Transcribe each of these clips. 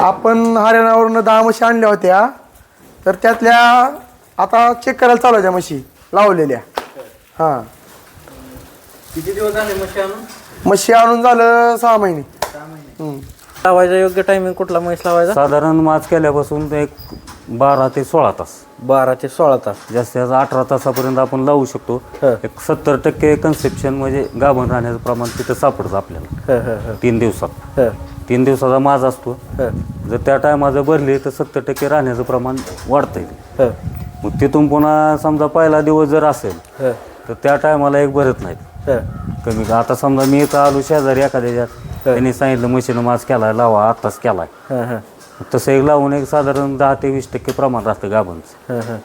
आपण हरियाणावरून दहा म्हशी आणल्या होत्या. तर त्यातल्या आता चेक करायला चालू आहे त्या म्हशी. लावलेल्या. हां. किती दिवस झाले म्हशी आणून? म्हशी आणून झालं सहा महिने. सहा महिने. हम्म. लावायचा योग्य टायमिंग कुठला म्हैस लावायचा? साधारण माच केल्यापासून ते एक बारा ते सोळा तास. बारा ते सोळा तास. जास्तीत जास्त अठरा तासापर्यंत आपण लावू शकतो. हं. एक सत्तर टक्के कन्सेप्शन म्हणजे गाभण राहण्याचं प्रमाण तिथं सापडतं आपल्याला. ह, ह, ह, तीन दिवसात. ह, तीन दिवसाचा माज असतो. जर त्या टायमाचं भरले तर सत्तर टक्के राहण्याचं प्रमाण वाढतं मग तिथून पुन्हा समजा पहिला दिवस जर असेल तर त्या टायमाला एक भरत नाहीत. कमी आता समजा मी इथं आलो शेजारी एखाद्याच्यात त्यांनी सांगितलं मशीनं माज केलाय लावा आत्ताच केलाय. तसं एक लावून एक साधारण दहा ते वीस टक्के प्रमाण राहतं ह.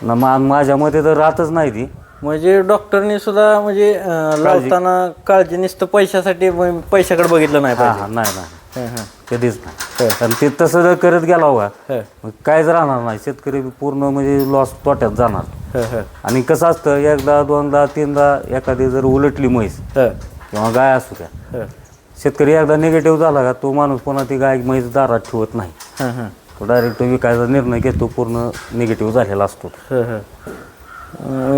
ना माझ्या मते तर राहतच नाही ती. म्हणजे डॉक्टरनी सुद्धा म्हणजे लावताना काळजी नुसतं पैशासाठी पैशाकडे बघितलं नाही नाही नाही. कधीच नाही. कारण ते तसं जर करत गेला होगा ह, मग काहीच राहणार नाही. शेतकरी पूर्ण म्हणजे लॉस तोट्यात जाणार. आणि कसं असतं एकदा दोनदा तीनदा एखादी जर उलटली म्हैस ह, किंवा गाय असू द्या. ह, शेतकरी एकदा निगेटिव्ह झाला का तो माणूस पुन्हा ती गाय म्हैस दारात ठेवत नाही. तो डायरेक्ट विकायचा निर्णय घेतो पूर्ण निगेटिव्ह झालेला असतो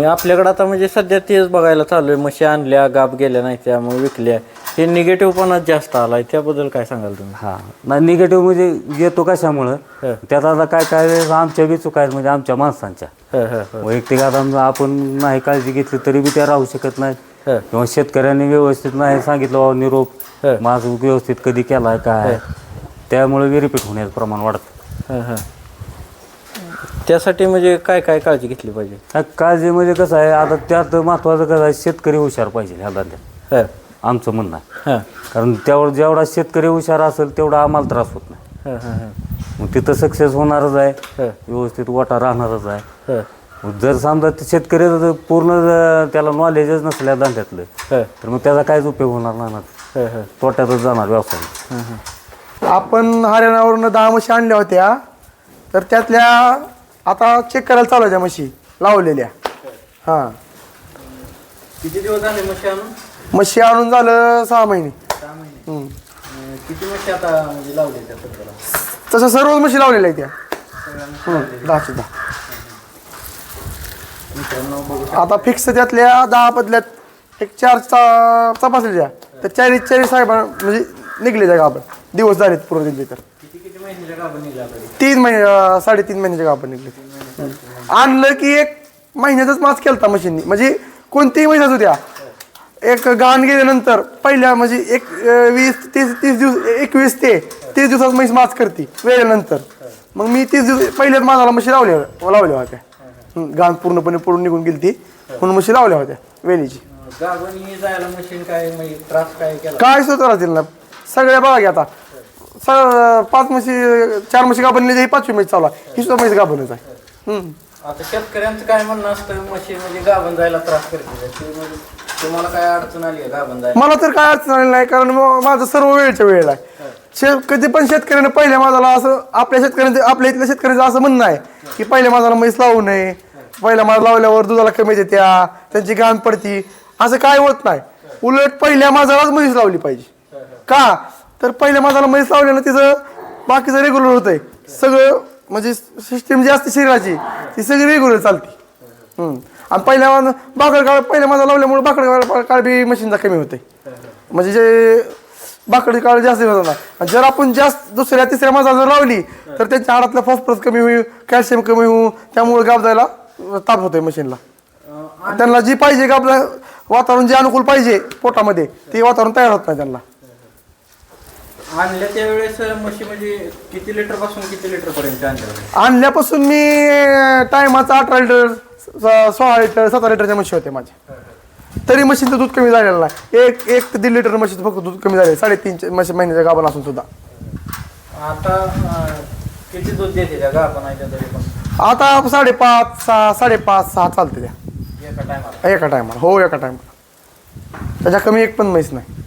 आपल्याकडे आता म्हणजे सध्या तेच बघायला चालू आहे. म्हशी आणल्या गाप गेल्या नाही त्यामुळे विकल्या. हे निगेटिव्ह पण जास्त आलाय त्याबद्दल काय सांगाल तुम्ही? हा. नाही निगेटिव्ह म्हणजे येतो कशामुळं? हं. त्यात आता काय काय वेळेस आमच्या बी चुका आहेत म्हणजे आमच्या माणसांच्या. ह, ह, ह, वैयक्तिक आता आपण नाही काळजी घेतली तरी बी त्या राहू शकत नाहीत. ह, किंवा शेतकऱ्यांनी व्यवस्थित नाही सांगितलं बाबा निरोप हं. माझं व्यवस्थित कधी केलाय काय? त्यामुळे विरिपीट होण्याचं प्रमाण वाढतं. ह, ह. त्यासाठी म्हणजे काय काय काळजी घेतली पाहिजे? काळजी म्हणजे कसं आहे आता त्यात महत्त्वाचं कसं आहे शेतकरी हुशार पाहिजे ह्या धंद्यात. ह, आमचं म्हणणं आहे. ह, कारण तेवढं जेवढा शेतकरी हुशार असेल तेवढा आम्हाला त्रास होत नाही. ह, ह, ह, मग तिथं सक्सेस होणारच आहे. ह, व्यवस्थित वाटा राहणारच आहे. ह, मग जर समजा ते शेतकरी जर पूर्ण जर त्याला नॉलेजच नसल्या धंद्यातलं ह, तर मग त्याचा काहीच उपयोग होणार नाही ना. ह, ह, तोट्यातच जाणार व्यवसाय. ह, ह. आपण हरियाणावरून दहा म्हशी आणल्या होत्या तर त्यातल्या आता चेक करायला चालू आहे त्या म्हशी लावलेल्या. हां. किती दिवस झाले म्हशी आणून? म्हशी आणून झालं सहा महिने. सहा महिने. हम्म. अं, किती म्हशी आता म्हणजे लावले त्या सध्याला तसं सर्व म्हशी लावलेल्या आहेत त्या. हम्म, दहा मित्रांनो बघू आता फिक्स त्यातल्या दहा बदल्यात एक चार चा तपासलेल्या तर चाळीस चाळीस साहेबां म्हणजे निघले त्या गाभण दिवस झालेत पूर्ण दिले तर. किती किती महिन्याच्या गाभण निघल्या तरी तीन महिने अं, साडेतीन महिन्याच्या गाभण निघले. आणलं की एक महिन्यातच मास केलता मशीननी. म्हणजे कोणतीही महिन्यात होत्या. एक गाण गेल्यानंतर पहिल्या म्हणजे एक अं, वीस तीस तीस दिवस एकवीस ते तीस दिवसात म्हैस मास करते वेळेनंतर. मग मी तीस दिवस पहिल्याच माझाला म्हशी लावल्या लावल्या होत्या. हं, गाण पूर्णपणे पडून निघून गेली ती म्हणून म्हशी लावल्या होत्या वेलीची गाभण ही जायला मशीन काय म्हणजे त्रास काय केला? काय सुद्धा राहतील ना? सगळ्या बघा की आता. स पाच म्हशी चार म्हशी गाभण ही पाचवी म्हशी चालू आहे. ही सुद्धा म्हैस गाभणच आहे. हं. आता शेतकऱ्यांचं काय म्हणणं असतं मशीन म्हणजे गाभण जायला त्रास करते. ते म्हणजे तुम्हाला काय अडचण आली आहे गाभण जायला? मला तर काय अडचण आली नाही कारण माझं सर्व वेळच्या वेळेला आहे. शे कधी पण शेतकऱ्याने पहिल्या माझाला असं आपल्या शेतकऱ्यांचं आपल्या इथल्या शेतकऱ्याचं असं म्हणणं आहे की पहिल्या माझाला म्हैस लावू नये. पहिल्या माझा लावल्यावर दुधाला कमी देत्या त्यांची गाण पडती. असं काय होत नाही. उलट पहिल्या माझालाच म्हैस लावली पाहिजे. का? तर पहिल्या माझाला म्हैस लावल्यानं तिचं बाकीचं रेग्युलर होतंय. सगळं म्हणजे सिस्टीम जी असते शरीराची ती सगळी रेग्युलर चालते. आणि पहिल्या मा- बाकड काळ पहिल्या माझा लावल्यामुळे बाकड काळ काळ बी मशीनचा कमी होते म्हणजे जे बाकडी काळ जास्त होत आणि जर आपण जास्त दुसऱ्या तिसऱ्या माझा जर लावली तर त्यांच्या हाडातला फॉस्फरस कमी होईल कॅल्शियम कमी होऊ त्यामुळे गाब जायला ताप होतोय मशीनला. त्यांना जी पाहिजे आपलं वातावरण जे अनुकूल पाहिजे पोटामध्ये ते वातावरण तयार होत नाही त्यांना. आणल्या त्यावेळेस म्हशी म्हणजे किती लिटरपासून किती लिटर पर्यंत आणल्या? आणल्यापासून मी टायमाचा अठरा लिटर स- सोळा लिटर सतरा लिटरच्या म्हशी होते माझ्या. तरी म्हशीचं दूध कमी झालेलं नाही. एक एक ते दीड लिटर म्हशीचं फक्त दूध कमी झाले साडेतीन म्हशी महिन्याच्या गाभण असून सुद्धा. आता अं, किती दूध देते त्या गाभण आहे त्या तरी पण? आता साडेपाच सहा साडेपाच सहा चालते त्या. एका टायमाला. एका टायमाला. हो एका टायमाला. त्याच्या कमी एक पण म्हैस नाही.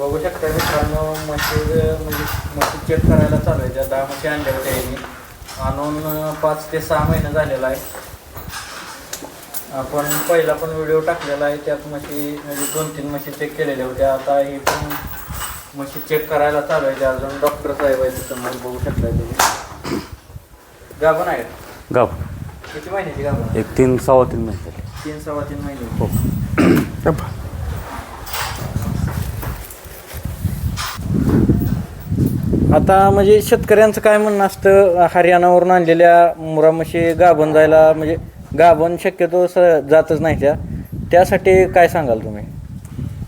बघू शकता मित्रांनो म्हशी म्हणजे म्हशी चेक करायला चालू आहे. त्या दहा म्हशी आणल्या होत्या यांनी. आणून पाच ते सहा महिने झालेला आहे. आपण पहिला पण व्हिडिओ टाकलेला आहे. त्यात म्हशी म्हणजे दोन तीन म्हशी चेक केलेल्या होत्या. आता ही पण म्हशी चेक करायला चालू आहे. अजून डॉक्टर साहेब आहे समोर बघू शकता तुम्ही गाभण आहे का? गाव किती महिन्याची गाभण? आहे? एक तीन सव्वा तीन महिने. तीन सव्वा तीन महिने. आता म्हणजे शेतकऱ्यांचं काय म्हणणं असतं? हरियाणावरून आणलेल्या मुरा म्हशी गाभण जायला म्हणजे गाभण शक्यतो स जातच नाही त्या. त्यासाठी काय सांगाल तुम्ही?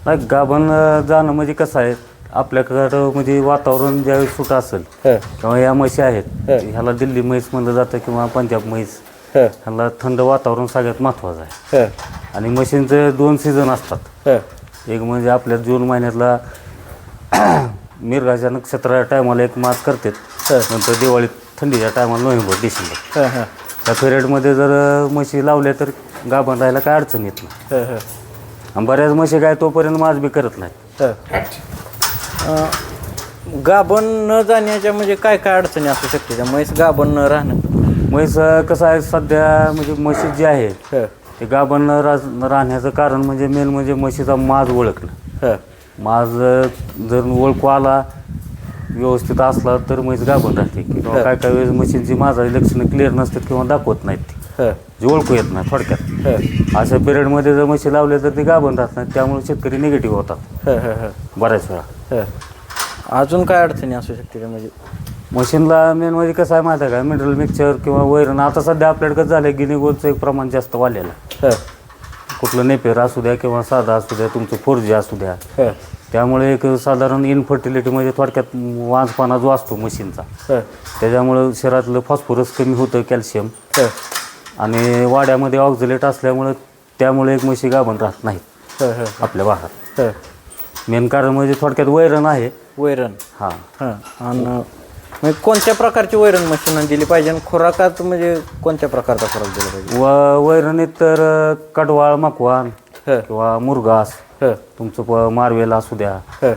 नाही गाभण जाणं म्हणजे कसं आहे आपल्याकडं म्हणजे वातावरण ज्यावेळी सुट असेल ह. किंवा या म्हशी आहेत. ह. ह्याला दिल्ली म्हैस म्हणलं जातं किंवा पंजाब म्हैस ह. ह्याला थंड वातावरण सगळ्यात महत्त्वाचं आहे. ह. आणि म्हशींचे दोन सीझन असतात. ह. एक म्हणजे आपल्या जून महिन्यातला मिरगाच्या नक्षत्रा टायमाला एक मास करतात. ह. नंतर दिवाळीत थंडीच्या टायमाला नोव्हेंबर डिसेंबर. ह ह. त्या पिरियडमध्ये जर म्हशी लावल्या तर गाभण राहायला काय अडचण येत नाही. ह ह. आणि बऱ्याच म्हशी काय तोपर्यंत मास बी करत नाही अं, गाभण न जाण्याच्या म्हणजे काय काय अडचणी असू शकते त्या म्हैस गाभण न राहणं. म्हैस अं, कसं आहे सध्या म्हणजे म्हशी जी आहे ह. ते गाभण न रा- राहण्याचं कारण म्हणजे मेन म्हणजे म्हशीचा माज ओळखणं. ह. अं, जर ओळखू आला व्यवस्थित असला तर म्हैस गाभण राहते किंवा काय काय वेळेस म्हशींची माझाची लक्षणं क्लिअर नसतात किंवा दाखवत नाहीत ती. ह. जी ओळखू येत नाही थोडक्यात. ह. अशा पिरियडमध्ये जर म्हशी लावल्या तर ते गाभण राहत नाहीत त्यामुळे शेतकरी निगेटिव्ह होतात. बऱ्याच वेळा. ह. अजून काय अडचणी असू शकते त्या म्हणजे? मशीनला मेन म्हणजे कसं आहे माहिती आहे का? मिनरल मिक्सचर किंवा वैरण आता सध्या आपल्याकडे झालं आहे गिनीगोलचं एक प्रमाण जास्त वाढलेलं ह. कुठलं नेपेर असू द्या किंवा साधा असू द्या तुमचं फोर जी असू द्या. ह. त्यामुळे एक साधारण इनफर्टिलिटी म्हणजे थोडक्यात वांजपाना जो असतो मशीनचा त्याच्यामुळं शरीरातलं फॉस्फरस कमी होतं कॅल्शियम आणि वाड्यामध्ये ऑक्झिलेट असल्यामुळं त्यामुळे एक म्हशी गाभण राहत नाहीत ह ह आपल्या भागात मेन कारण म्हणजे थोडक्यात वैरण आहे. वैरण. हां. आणि म्हणजे कोणत्या प्रकारची वैरण मशीन दिली पाहिजे आणि खुराकात म्हणजे कोणत्या प्रकारचा खुराक दिला पाहिजे? व वैरणीत तर कडवाळ मकवान ह. किंवा मुरगास ह. तुमचं प मारवेल असू द्या. ह.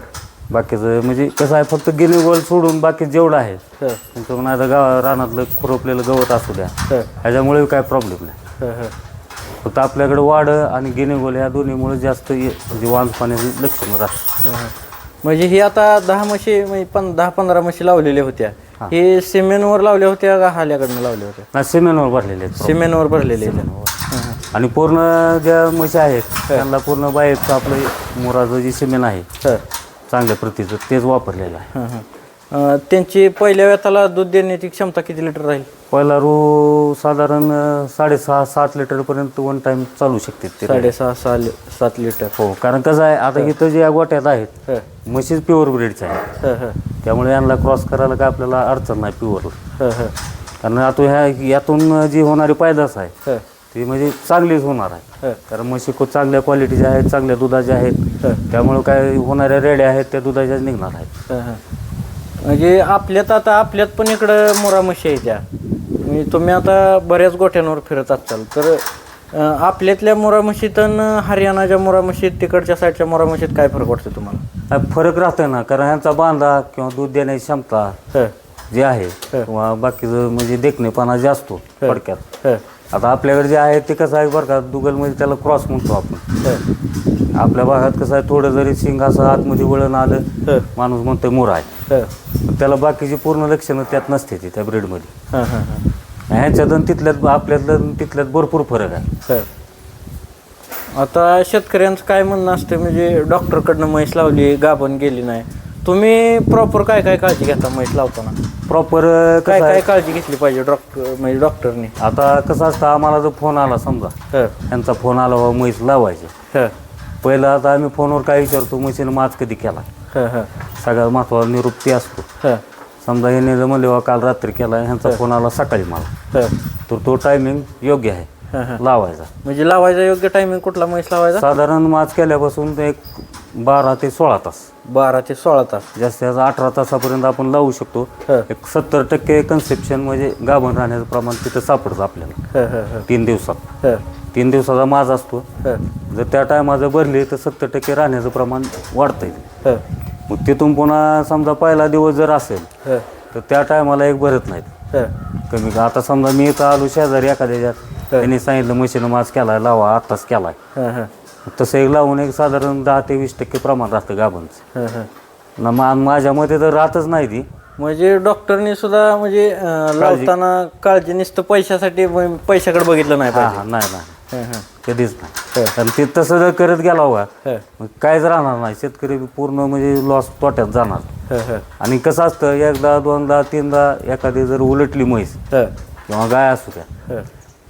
बाकीचं म्हणजे कसं आहे फक्त गिनी गोल सोडून बाकी जेवढं आहे ह. तुमचं पण आता गाव रानातलं खुरपलेलं गवत असू द्या. ह. ह्याच्यामुळे काय प्रॉब्लेम नाही. ह ह. फक्त आपल्याकडे वाढ आणि गिनी गोल या दोन्हीमुळे जास्त ये- म्हणजे वांज पाण्याची लक्षणं राहतात ह. म्हणजे ही आता दहा म्हशी म्हणजे पण दहा पंधरा म्हशी लावलेल्या होत्या. हे. सिमेंटवर लावल्या होत्या का हाल्याकडनं लावल्या होत्या? ना सिमेंटवर भरलेले आहेत. problem. सिमेंटवर. भरलेले आणि पूर्ण ज्या म्हशी आहेत त्यांना पूर्ण बाहेरचं आपलं मोराचं जे सिमेंट आहे. चांगल्या प्रतीचं तेच वापरलेलं आहे. अं, त्यांची पहिल्या व्यताला दूध देण्याची क्षमता किती लिटर राहील? पहिला रू साधारण अं, साडेसहा सात लिटरपर्यंत वन टाइम चालू शकते ते. साडेसहा सहा लि- सात लिटर. हो कारण कसं आहे आता इथं जे या गोट्यात आहेत हं, म्हशीच प्युअर ब्रीडच्या आहेत. हं, हं, त्यामुळे यांना क्रॉस करायला काय आपल्याला अडचण नाही प्युअरला हं, हं, कारण आता ह्या यातून जी होणारी पैदास आहे हं, ती म्हणजे चांगलीच होणार आहे. हं, कारण म्हशी खूप चांगल्या क्वालिटीच्या आहेत चांगल्या दुधाच्या आहेत. हं, त्यामुळे काय होणाऱ्या रेड्या आहेत त्या दुधाच्याच निघणार आहेत. हं, हं. म्हणजे आपल्यात आता आपल्यात पण इकडं मोरा म्हशी आहे त्या. म्हणजे तुम्ही आता बऱ्याच गोठ्यांवर फिरत असाल तर अं, आपल्यातल्या मोरा म्हशीत आणि हरियाणाच्या मोरा म्हशीत तिकडच्या साईडच्या मोरा म्हशीत काय फरक वाटतो तुम्हाला? फरक राहतोय ना. कारण ह्यांचा बांधा किंवा दूध देण्याची क्षमता हं, जे आहे किंवा बाकीचं म्हणजे देखणेपणा जे असतो थोडक्यात. हं, आता आपल्याकडे जे आहे ते कसं आहे बरं का दुगलमध्ये त्याला क्रॉस म्हणतो आपण. आपल्या भागात कसं आहे थोडं जरी शिंग असं आतमध्ये वळण आलं हं, माणूस म्हणतोय मुरा आहे. पण त्याला बाकीची पूर्ण लक्षणं त्यात नसते ती त्या ब्रीडमध्ये हं, हं, हं. ह्याच्यात आणि तिथल्यात आपल्यातलं आणि तिथल्यात भरपूर फरक आहे. आता शेतकऱ्यांचं काय म्हणणं असतं म्हणजे डॉक्टरकडनं म्हैस लावली गाभण गेली नाही. तुम्ही प्रॉपर काय काय काळजी घेता म्हैस लावताना? प्रॉपर काय काय काळजी घेतली पाहिजे डॉक्टर म्हणजे डॉक्टरनी आता कसं असतं आम्हाला जर फोन आला समजा हं, त्यांचा फोन आला बाबा म्हैस लावायचे. हं, पहिलं आता आम्ही फोनवर काय विचारतो म्हशीनं माज कधी केला? हं, हं, सगळ्यात महत्त्वाचा निरोप ते असतो. हं, समजा ह्याने जर म्हणले बा काल रात्री केला ह्यांचा फोन आला सकाळी मला. हं, तर तो टायमिंग योग्य आहे. हं, हं. लावायचा. म्हणजे लावायचा योग्य टायमिंग कुठला म्हैस लावायचा? साधारण माज केल्यापासून ते एक बारा ते सोळा तास. बारा ते सोळा तास. जास्तीत जास्त अठरा तासापर्यंत आपण लावू शकतो. हं, एक सत्तर टक्के कन्सेप्शन म्हणजे गाभण राहण्याचं प्रमाण तिथं सापडतं आपल्याला. हं, हं, हं, तीन दिवसात. हं, तीन दिवसाचा माज असतो. हं, जर त्या टायमा जर भरली तर सत्तर टक्के राहण्याचं प्रमाण वाढतं हं, मग तिथून पुन्हा समजा पहिला दिवस जर असेल हं, तर त्या टायमाला एक भरत नाहीत. हं, कमी का आता समजा मी इथं आलो शेजारी एखाद्याच्यात. त्यांनी सांगितलं मशीनं माज केलाय लावा आत्ताच केलाय. तसं एक लावून एक साधारण दहा ते वीस टक्के प्रमाण राहतं हं, हं. ना मा माझ्या मते तर राहतच नाही ती. म्हणजे डॉक्टरनी सुद्धा म्हणजे अं, लावताना काळजी नुसतं पैशासाठी पैशाकडे बघितलं नाही हा पाहिजे. हा नाही नाही. हं, हं. कधीच नाही. आणि ते तसं जर करत गेला होगा हं, मग काहीच राहणार नाही. शेतकरी पूर्ण म्हणजे लॉस तोट्यात जाणार. हं, हं, आणि कसं असतं एकदा दोनदा तीनदा एखादी जर उलटली म्हैस हं, किंवा गाय असू द्या हं,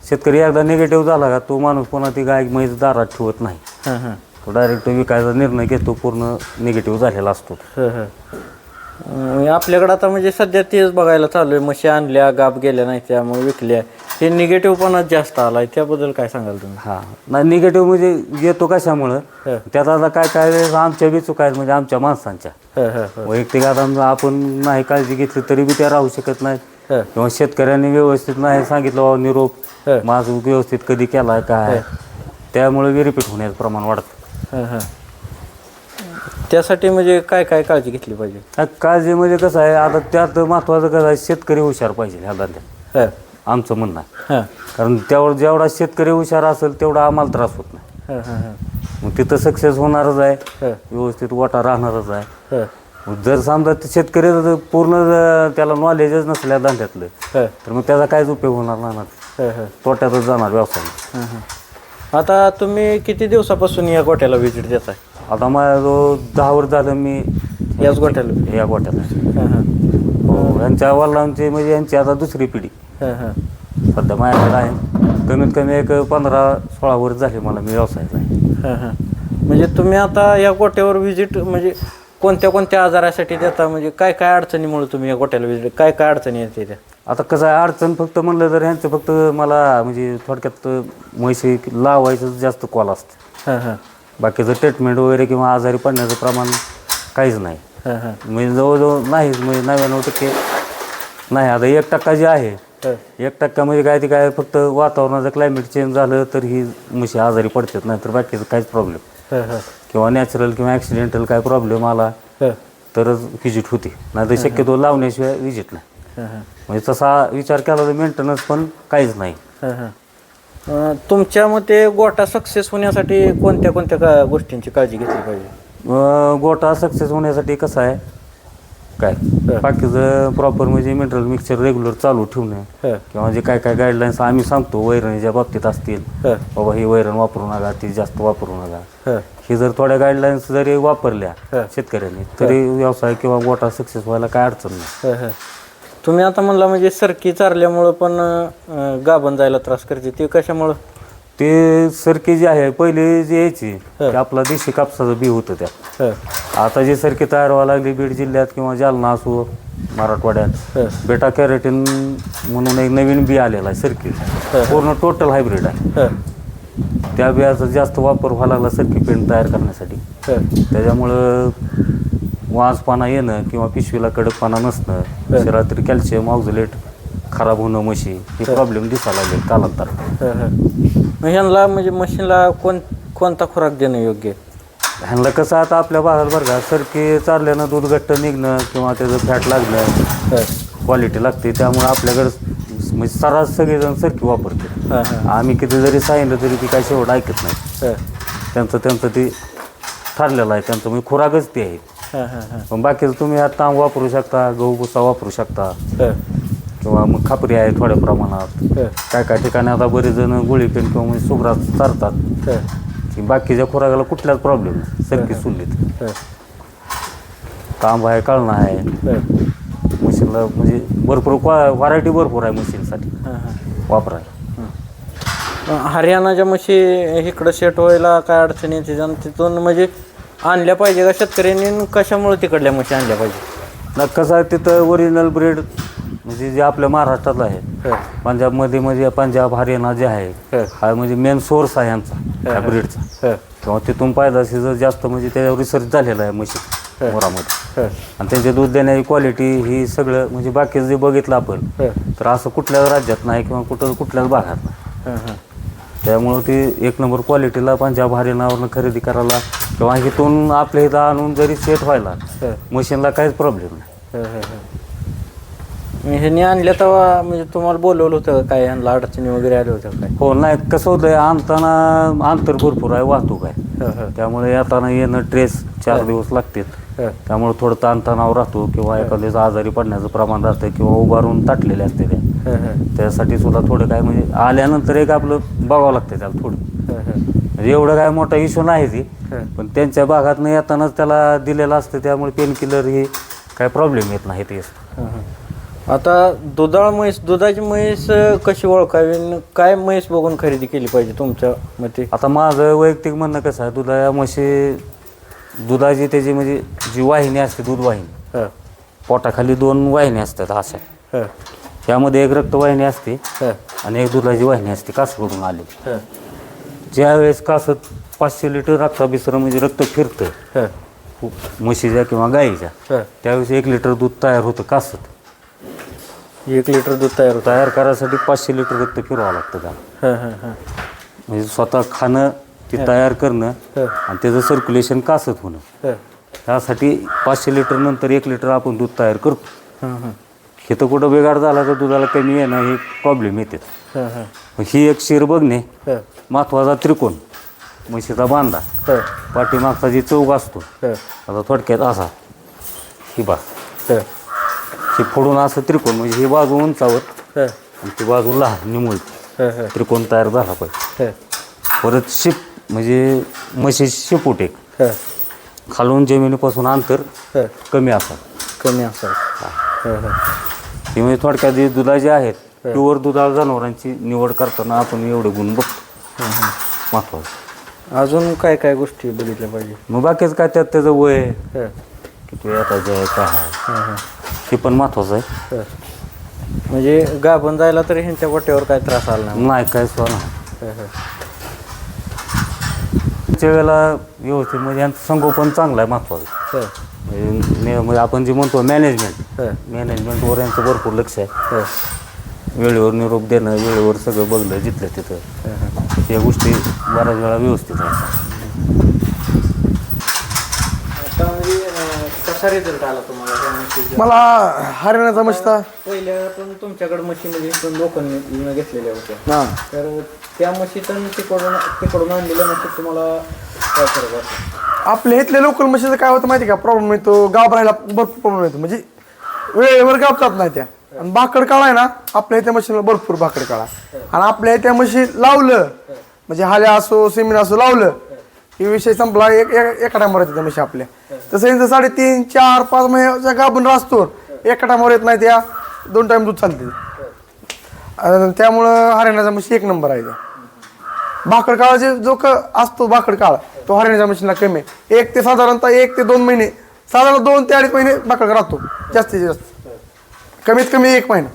शेतकरी एकदा निगेटिव्ह झाला का तो माणूस पुन्हा ती गाय म्हैस दारात ठेवत नाही. हं, हं, तो डायरेक्ट विकायचा निर्णय घेतो पूर्ण निगेटिव्ह झालेला असतो. हं, हं. अं, आपल्याकडं आता म्हणजे सध्या तेच बघायला चालू आहे म्हशी आणल्या गाप गेल्या नाही त्या मग विकल्या. हे निगेटिव्ह पण जास्त आलाय त्याबद्दल काय सांगाल तुम्ही? हा. नाही निगेटिव्ह म्हणजे येतो कशामुळं? हं. त्यात आता काय काय वेळेस आमच्या बी चुका आहेत म्हणजे आमच्या माणसांच्या. हं, हं, हं, वैयक्तिक आता आपण नाही काळजी घेतली तरी बी त्या राहू शकत नाहीत. हं, किंवा शेतकऱ्यांनी व्यवस्थित नाही सांगितलं बाबा निरोप. माझं व्यवस्थित कधी केलाय काय? त्यामुळे विरिपीट होण्याचं प्रमाण वाढतं. त्यासाठी म्हणजे काय काय काळजी घेतली पाहिजे? काळजी म्हणजे कसं आहे आता त्यात महत्वाचं कसं आहे शेतकरी हुशार पाहिजे ह्या धंद्यात. आमचं म्हणणं आहे. हं, कारण त्यावर जेवढा शेतकरी हुशार असेल तेवढा आम्हाला त्रास होत नाही. मग तिथं सक्सेस होणारच आहे. व्यवस्थित वाटा राहणारच आहे. जर समजा ते शेतकरी जर पूर्ण जर त्याला नॉलेजच नसल्या धंद्यातलं हं, तर मग त्याचा काहीच उपयोग होणार नाही ना. हं, हं, तोट्यातच जाणार व्यवसाय. हं, हं. आता तुम्ही किती दिवसापासून या गोट्याला व्हिजिट देताय? आता माझा जो दहा वर्ष झालं मी याच गोट्याला या गोट्याला हं, हं, हो यांच्या वडिलांची म्हणजे यांची आता दुसरी पिढी. हं, हं. सध्या माझ्याकडे आहे. कमीत कमी एक पंधरा सोळा वर्ष झाले मला मी व्यवसायात आहे. हं, हं. म्हणजे तुम्ही आता या गोट्यावर व्हिजिट म्हणजे कोणत्या कोणत्या आजारासाठी देता? म्हणजे काय काय अडचणीमुळे तुम्ही या गोट्याला व्हिजिट काय काय अडचणी येते त्या आता कसं आहे अडचण फक्त म्हणलं तर ह्यांचं फक्त मला म्हणजे थोडक्यात म्हैशी लावायचं जास्त कॉल असतं. हं, हं, बाकीचं ट्रीटमेंट वगैरे किंवा आजारी पडण्याचं प्रमाण काहीच नाही. हं, हं, म्हणजे जवळजवळ नाहीच म्हणजे नव्याण्णव टक्के नाही. आता एक टक्का जे आहे हं. एक टक्का म्हणजे काय ते काय फक्त वातावरणाचं क्लायमेट चेंज झालं तर ही म्हशी आजारी पडतात नाही तर बाकीचं काहीच प्रॉब्लेम किंवा नॅचरल किंवा ॲक्सिडेंटल काय प्रॉब्लेम आला तरच व्हिजिट होते. नाही तर शक्यतो लावण्याशिवाय व्हिजिट नाही. म्हणजे तसा विचार केला तर मेंटेनन्स पण काहीच नाही. तुमच्या मते गोटा सक्सेस होण्यासाठी कोणत्या कोणत्या का गोष्टींची काळजी घेतली पाहिजे? गोटा सक्सेस होण्यासाठी कसं आहे काय? बाकीचं प्रॉपर म्हणजे मिनरल मिक्सचर रेग्युलर चालू ठेवणं किंवा जे काय काय गाईडलाईन्स आम्ही सांगतो वैरणीच्या बाबतीत असतील हं, बाबा ही वैरण वापरू नका ती जास्त वापरू नका. हं, जर थोड्या गाईडलाईन्स जरी वापरल्या. शेतकऱ्यांनी तरी व्यवसाय किंवा गोटा सक्सेस व्हायला काय अडचण नाही. तुम्ही आता म्हणला म्हणजे सरकी चारल्यामुळं पण गाभण जायला त्रास करते ते कशामुळं? ते सरकी जी आहे पहिले जी यायची की आपला देशी कापसाचं बी होतं त्या. आता जी सरकी तयार व्हायला लागली बीड जिल्ह्यात किंवा जालना असो मराठवाड्यात बेटा कॅरेटिन म्हणून एक नवीन बी आलेला आहे सरकी. पूर्ण टोटल हायब्रिड आहे. त्या बियाचा जास्त वापर व्हायला लागला सरकी पेंट तयार करण्यासाठी. त्याच्यामुळं वाजपाना येणं किंवा पिशवीला कडकपणा नसणं शरीरातील कॅल्शियम ऑक्झलेट खराब होणं म्हशी हे प्रॉब्लेम दिसायला लागले कालांतर. मग ह्यांना म्हणजे मशीनला कोण कोणता खुराक देणं योग्य? आहे? ह्यांना कसं आता आपल्या भागात बरं का सरकी चालल्यानं दूध घट्ट निघणं किंवा त्याचं फॅट लागणं हं, क्वालिटी लागते त्यामुळे आपल्याकडं म्हणजे सर्रास सगळेजण सरकी वापरते हं, हं, आम्ही किती जरी सांगितलं तरी ती काय शेवट ऐकत नाही. हं, त्यांचं त्यांचं ते ठरलेलं आहे त्यांचं म्हणजे खुराकच ते आहे. हं, हं, हं, पण बाकीचं तुम्ही आता तांब वापरू शकता गहू भुसा वापरू शकता. हं, किंवा मग खापरी आहे थोड्या प्रमाणात. हं, काय काय ठिकाणी आता बरेच जण गोळी पेन किंवा म्हणजे सुग्रात चारतात. हं, की बाकीच्या खुराकाला कुठल्याच प्रॉब्लेम नाही. सरकी सुल्लीत हं, तांब आहे कळणं आहे. हं, मशीनला म्हणजे भरपूर व्हरायटी भरपूर आहे मशीनसाठी. हं, हं. वापरायला. अं, हरियाणाच्या म्हशी इकडं सेट व्हायला काय अडचणी येते आणि तिथून म्हणजे आणल्या पाहिजे का? शेतकऱ्यांनी आणि कशामुळे तिकडल्या म्हशी आणल्या पाहिजे? ना कसं आहे तिथं ओरिजिनल ब्रीड म्हणजे जे आपल्या महाराष्ट्रात आहे. पंजाबमध्ये म्हणजे पंजाब हरियाणा जे आहे हं, म्हणजे मेन सोर्स आहे यांचा त्या ब्रीडचा हं, किंवा तिथून पायदाशी जर जास्त म्हणजे त्याच्यावर रिसर्च झालेला आहे म्हशी मोरामध्ये. आणि त्यांचे दूध देण्याची क्वालिटी ही सगळं म्हणजे बाकीचं जे बघितलं आपण तर असं कुठल्याच राज्यात नाही किंवा कुठं कुठल्याच भागात नाही. त्यामुळं ती एक नंबर क्वालिटीला पंजाब हरियाणावरनं खरेदी करायला किंवा इथून आपल्या इथं आणून जरी सेट व्हायला मशीनला काहीच प्रॉब्लेम नाही. मी ह्यांनी आणल्या तेव्हा म्हणजे तुम्हाला बोलवलं होतं काय ह्यांना अडचणी वगैरे आल्या होत्या काय? हो नाही कसं होतंय आणताना अंतर भरपूर आहे वाहतूक आहे. हं, हं, त्यामुळे येताना येणं ट्रेस चार दिवस लागतात. हं. त्यामुळे थोडं ताणतणाव राहतो किंवा एखाद्याचं आजारी पडण्याचं प्रमाण राहतं किंवा उभारून ताटलेले असते हं, हं, त्यासाठी सुद्धा थोडं काय म्हणजे आल्यानंतर एक आपलं बघावं लागतं त्याला थोडं. हं, हं. म्हणजे एवढं काय मोठा इश्यू नाही ती. हं. पण त्यांच्या भागातनं येतानाच त्याला दिलेलं असतं त्यामुळे पेन किलर ही काय प्रॉब्लेम येत नाही ते. हं, हं. आता दुधाळ म्हैस दुधाची म्हैस कशी ओळखावी आणि काय म्हैस बघून खरेदी केली पाहिजे तुमच्या मते? आता माझं वैयक्तिक म्हणणं कसं आहे दुधा म्हशी दुधाची त्याची म्हणजे जी वाहिनी असते दूध वाहिनी हं, पोटाखाली दोन वाहिनी असतात अशा. हं, त्यामध्ये एक रक्तवाहिनी असते हं, आणि एक दुधाची वाहिनी असते कासकडून आली. हं, ज्यावेळेस कासत पाचशे लिटर रक्ताभिसरण म्हणजे रक्त फिरतं हं, म्हशीच्या किंवा गाईच्या हं. त्यावेळेस एक लिटर दूध तयार होतं कासत एक लिटर दूध तयार होतं तयार करायसाठी पाचशे लिटर रक्त फिरवावं लागतं त्याला. हं, हं, हं. म्हणजे स्वतः खाणं ते तयार करणं हं. आणि त्याचं सर्क्युलेशन कासत होणं. हं, त्यासाठी पाचशे लिटर नंतर एक लिटर आपण दूध तयार करतो. हं, हं, हे तर कुठं बिघाड झाला तर दुधाला कमी येणं हे प्रॉब्लेम येते. हं, हं, ही एक शिर बघणे हं, महत्त्वाचा त्रिकोण म्हशीचा बांधा हं, पाठीमागचा जी चौक असतो हं, आता थोडक्यात असा. ही बा हं, ही फोडून असं त्रिकोण म्हणजे ही बाजू उंचावर हं, आणि ती बाजू लहान निमुळ. हं, हं, त्रिकोण तयार झाला पाहिजे. हं, परत शिप म्हणजे म्हशी शिपूट एक. हं, खालून जमिनीपासून अंतर हं. कमी असा कमी असेल हं, हं. ही. म्हणजे थोडक्यात जी दुधाची आहेत प्युअर दुधाळ जनावरांची निवड करताना आपण एवढे गुण बघतो. महत्वाचं. अजून काय काय गोष्टी बघितल्या पाहिजे? मग बाकीच काय त्यात त्याचं वय? हं, किती येताचं आहे काय आहे? हं, हं, हे पण महत्वाचं आहे. म्हणजे गाभण जायला तरी ह्यांच्या गोट्यावर काय त्रास आला नाही. नाही काय सुद्धा नाही. हं, हं. त्याच्या वेळेला व्यवस्थित म्हणजे यांचं संगोपन चांगलं आहे महत्वाचं. हं, म्हणजे मे- म्हणजे आपण जे म्हणतो मॅनेजमेंट हं, मॅनेजमेंटवर यांचं भरपूर लक्ष आहे. हं, वेळेवर निरोप देणं वेळेवर सगळं बघलं जिथलं तिथं. हं, हं. या गोष्टी बऱ्याच वेळा व्यवस्थित आहेत आता म्हणजे अं, कसा रिझल्ट आला तुम्हाला त्या म्हशीचा? मला हरियाणाचा मस्ता. पहिल्या पण तुमच्याकडे म्हशीमध्ये इथून लोकांनी घेतलेल्या होत्या. हा. तर त्या म्हशीतून तिकडून तिकडून आणलेल्या म्हशीत तुम्हाला काय फरक वाटतो? आपल्या इथल्या लोकल म्हशीचं काय होतं माहिती का? प्रॉब्लेम येतो गाव राहायला भरपूर प्रॉब्लेम येतो. म्हणजे वेळेवर गावतात नाही त्या. आणि भाकड काळा आहे ना आपल्या इथल्या मशीनला भरपूर भाकड काळा. आणि आपल्या इथल्या म्हशी लावलं म्हणजे हाल्या असो सेमिन असो लावलं ही विषय संपला. एक एक- एका टायमावर येते त्या म्हशी आपल्या तसं यांचं साडेतीन चार पाच म्हणजे महिन्याच्या गाभून असतो एका टायमावर येत नाही त्या दोन टाईम दूध चालते त्यामुळं हरियाणाचा म्हशी एक नंबर आहे त्या भाकड काळाचे जो क असतो भाकड काळ तो हरियाणाच्या मशीनला कमी आहे. एक ते साधारणतः एक ते दोन महिने साधारण दोन ते अडीच महिने भाकड राहतो. जास्तीत जास्त. कमीत कमी एक महिना.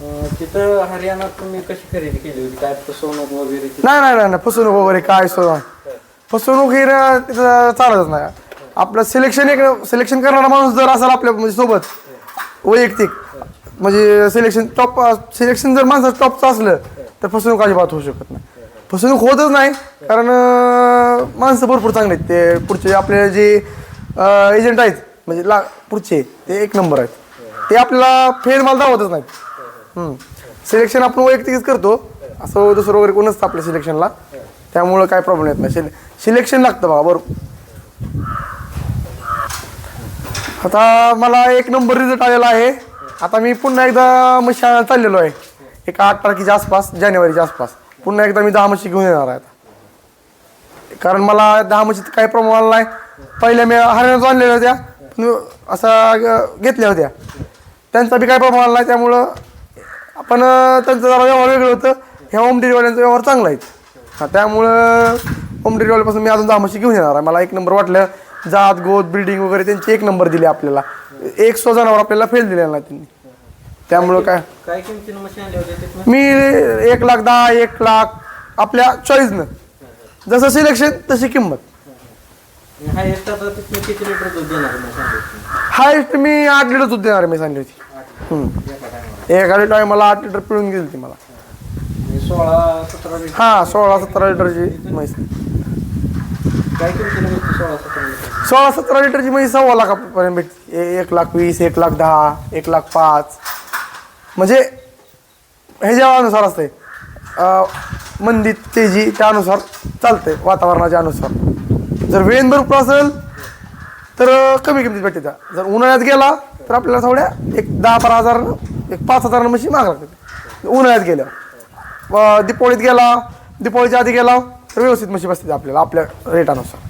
तिथं हरियाणात तुम्ही कशी खरेदी केली होती? काय फसवणूक वगैरे नाही नाही नाही नाही, फसवणूक वगैरे काय सो फसवणूक ही ना तिथं चालतच नाही. आपलं सिलेक्शन एक सिलेक्शन करणारा माणूस जर असेल आपल्या म्हणजे सोबत वैयक्तिक म्हणजे सिलेक्शन टॉप सिलेक्शन जर माणसाचं टॉपचं असलं तर फसवणूक अजिबात होऊ शकत नाही. फसवणूक होतच नाही कारण माणसं भरपूर चांगले आहेत. ते पुढचे आपले जे एजंट आहेत म्हणजे ला पुढचे ते एक नंबर आहेत. ते आपल्याला फेल माल दावतच नाहीत. सिलेक्शन आपण वैयक्तिकच करतो. असं दुसरं वगैरे कोण आपल्या सिलेक्शनला त्यामुळं काय प्रॉब्लेम येत नाही. सिलेक्शन लागतं बघा बरोबर. आता मला एक नंबर रिझल्ट आलेला आहे. आता मी पुन्हा एकदा म्हशी आणायला चाललेलो आहे. एका आठ तारखेच्या आसपास जानेवारीच्या आसपास. पुन्हा एकदा मी दहा म्हशी घेऊन येणार आहे आता. कारण मला दहा म्हशीत काही प्रॉब्लेम आला नाही. पहिल्या मी हरण्यात आणलेल्या होत्या. असा घेतल्या होत्या. त्यांचा बी काय प्रॉब्लेम आला नाही त्यामुळं आपण अं, त्यांचं जरा व्यवहार वेगळं होतं. ह्या होम डिलिव्हरीचा व्यवहार चांगला आहे. हा त्यामुळं होम डिलिव्हरीपासून मी अजून म्हशी घेऊन येणार आहे. मला एक नंबर वाटलं जात गोत ब्रिडिंग वगैरे त्यांचे एक नंबर दिले आपल्याला. एक सो जनावर आपल्याला फेल दिलेला नाही त्यांनी. त्यामुळं काय? किमतीनं तिथनं मी एक लाख दहा एक लाख आपल्या चॉईसनं जसं सिलेक्शन तशी किंमत. हायेस्ट आता तिथनं किती लिटर दूध देणार मग सांगितलं तुम्ही? हायस्ट मी आठ लिटर दूध देणार आहे मी सांगली होती. हम्म. एका टायमाला एखाद्या टायमाला आठ लिटर पिळून गेली ती मला. म्हणजे सोळा सतरा लिटर हां सोळा सतरा लिटरची म्हैस. काय भेटते सोळा सतरा लिटर सोळा सतरा लिटरची म्हैस सव्वा लाखापर्यंत भेटते ए- एक लाख वीस एक लाख दहा एक लाख पाच. म्हणजे ह्याच्यानुसार असते मंदी तेजी त्यानुसार चालतंय वातावरणाच्या अनुसार. जर वेन भरपूर असेल तर अं, कमी किमतीत भेटते त्या. जर उन्हाळ्यात गेला तर आपल्याला थोड्या एक दहा बारा हजार एक पाच हजार म्हशी माग लागते उन्हाळ्यात गेल्या. व गेला दीपावळीच्या आधी गेला तर व्यवस्थित म्हशी बसते आपल्याला आपल्या रेटानुसार